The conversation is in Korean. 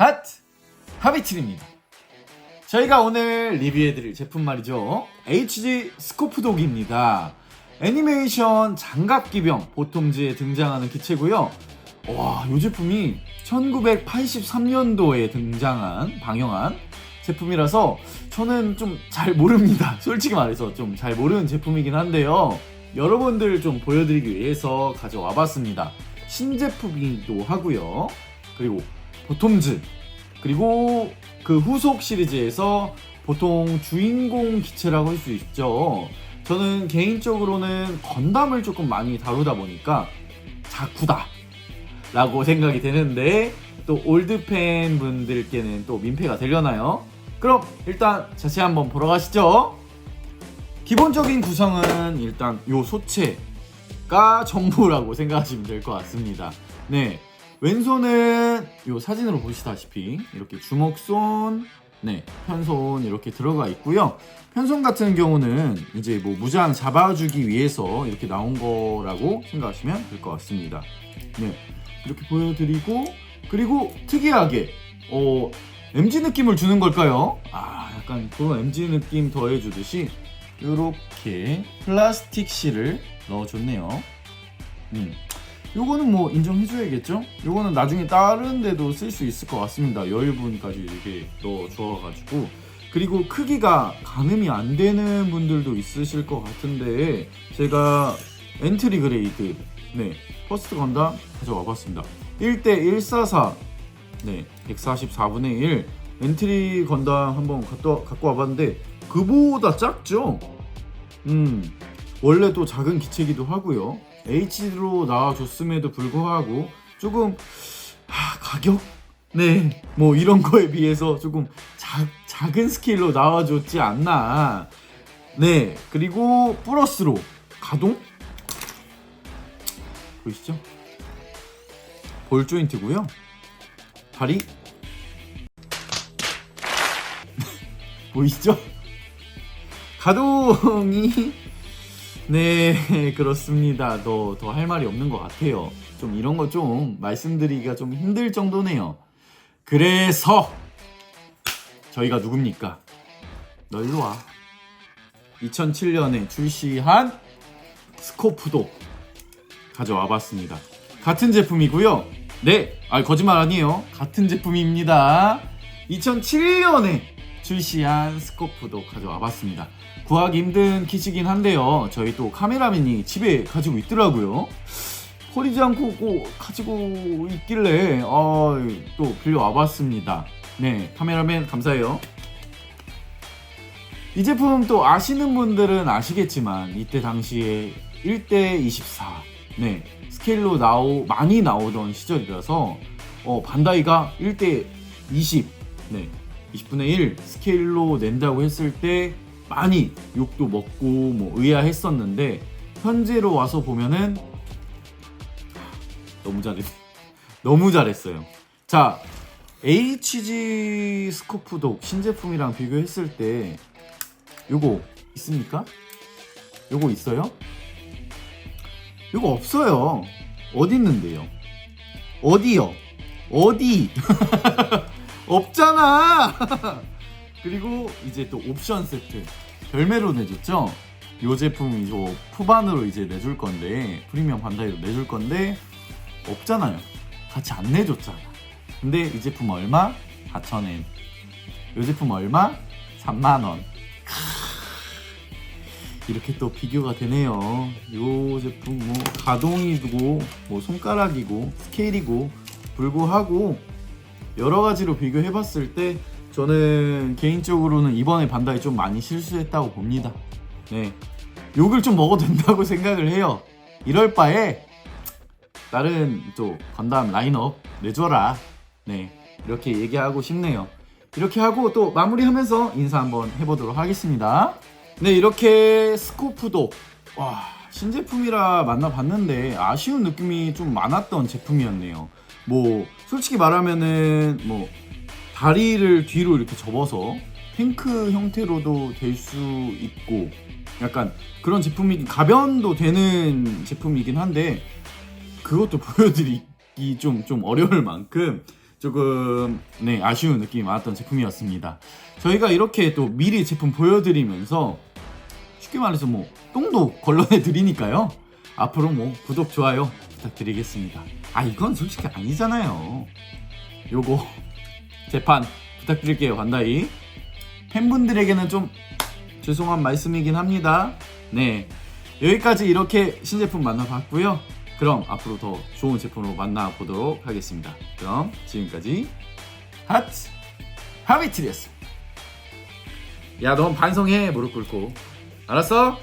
핫! 하비틀입니다. 저희가 오늘 리뷰해드릴 제품 말이죠. HG 스코프독입니다. 애니메이션 장갑기병 보톰즈에 등장하는 기체고요. 와, 이 제품이 1983년도에 등장한, 방영한 제품이라서 저는 좀 잘 모릅니다. 솔직히 말해서 좀 잘 모르는 제품이긴 한데요. 여러분들 좀 보여드리기 위해서 가져와 봤습니다. 신제품이기도 하고요. 그리고 보톰즈 그리고 그 후속 시리즈에서 보통 주인공 기체라고 할 수 있죠. 저는 개인적으로는 건담을 조금 많이 다루다 보니까 자쿠다 라고 생각이 되는데 또 올드 팬 분들께는 또 민폐가 되려나요? 그럼 일단 자세히 한번 보러 가시죠. 기본적인 구성은 일단 요 소체가 전부라고 생각하시면 될 것 같습니다. 네. 왼손은 요 사진으로 보시다시피 이렇게 주먹손, 네, 편손 이렇게 들어가 있고요. 편손 같은 경우는 이제 뭐 무장 잡아주기 위해서 이렇게 나온 거라고 생각하시면 될 것 같습니다. 네, 이렇게 보여드리고 그리고 특이하게 어 MG 느낌을 주는 걸까요? 아, 약간 그런 MG 느낌 더해주듯이 이렇게 플라스틱 실을 넣어줬네요. 음. 요거는 뭐 인정해줘야겠죠? 요거는 나중에 다른 데도 쓸 수 있을 것 같습니다. 여유분까지 이렇게 넣어 주어가지고. 그리고 크기가 가늠이 안 되는 분들도 있으실 것 같은데, 제가 엔트리 그레이드, 네, 퍼스트 건담 가져와 봤습니다. 1대144, 네, 144분의 1. 엔트리 건담 한번 갖고, 갖고 와봤는데, 그보다 작죠? 음, 원래 또 작은 기체기도 하고요. H로 나와줬음에도 불구하고 조금 하, 가격? 네 뭐 이런 거에 비해서 조금 작, 작은 스케일로 나와줬지 않나. 네 그리고 플러스로 가동? 보이시죠? 볼 조인트고요. 다리? 보이시죠? 가동이 네, 그렇습니다. 더, 더 할 말이 없는 것 같아요. 좀 이런 거 좀 말씀드리기가 좀 힘들 정도네요. 그래서, 저희가 누굽니까? 너 일로 와. 2007년에 출시한 스코프도 가져와 봤습니다. 같은 제품이고요. 네, 아 거짓말 아니에요. 같은 제품입니다. 2007년에 출시한 스코프도 가져와 봤습니다. 구하기 힘든 키시긴 한데요. 저희 또 카메라맨이 집에 가지고 있더라고요. 버리지 않고 꼭 가지고 있길래 어, 또 빌려와 봤습니다. 네, 카메라맨 감사해요. 이 제품 또 아시는 분들은 아시겠지만 이때 당시에 1대 24 네, 스케일로 나오 많이 나오던 시절이라서 어, 반다이가 1대 20 네, 20분의 1 스케일로 낸다고 했을 때 많이 욕도 먹고 뭐 의아했었는데 현재로 와서 보면은 너무 잘했 너무 잘했어요. 자 HG 스코프독 신제품이랑 비교했을 때 요거 있습니까? 요거 있어요? 요거 없어요. 어디 있는데요? 어디요? 어디? 없잖아. 그리고 이제 또 옵션 세트 별매로 내줬죠. 이 제품 이제 푸반으로 이제 내줄 건데 프리미엄 반다이로 내줄 건데 없잖아요. 같이 안 내줬잖아. 근데 이 제품 얼마? 4,000엔. 이 제품 얼마? 3만 원. 이렇게 또 비교가 되네요. 이 제품 뭐 가동이고 뭐 손가락이고 스케일이고 불구하고 여러 가지로 비교해봤을 때 저는 개인적으로는 이번에 반다이 좀 많이 실수했다고 봅니다. 네. 욕을 좀 먹어도 된다고 생각을 해요. 이럴 바에 다른 또 건담 라인업 내줘라. 네. 이렇게 얘기하고 싶네요. 이렇게 하고 또 마무리하면서 인사 한번 해보도록 하겠습니다. 네, 이렇게 스코프도 와 신제품이라 만나봤는데 아쉬운 느낌이 좀 많았던 제품이었네요. 뭐 솔직히 말하면은 뭐 다리를 뒤로 이렇게 접어서 탱크 형태로도 될 수 있고 약간 그런 제품이 가변도 되는 제품이긴 한데 그것도 보여드리기 좀, 좀 어려울 만큼 조금 네 아쉬운 느낌이 많았던 제품이었습니다. 저희가 이렇게 또 미리 제품 보여드리면서 쉽게 말해서 뭐 똥도 걸러내 드리니까요. 앞으로 뭐 구독 좋아요 부탁드리겠습니다. 아 이건 솔직히 아니잖아요. 요거 재판 부탁드릴게요 반다이. 팬분들에게는 좀 죄송한 말씀이긴 합니다. 네 여기까지 이렇게 신제품 만나봤고요. 그럼 앞으로 더 좋은 제품으로 만나보도록 하겠습니다. 그럼 지금까지 하트 하비트리였습니다. 야, 넌 반성해 무릎 꿇고. 알았어?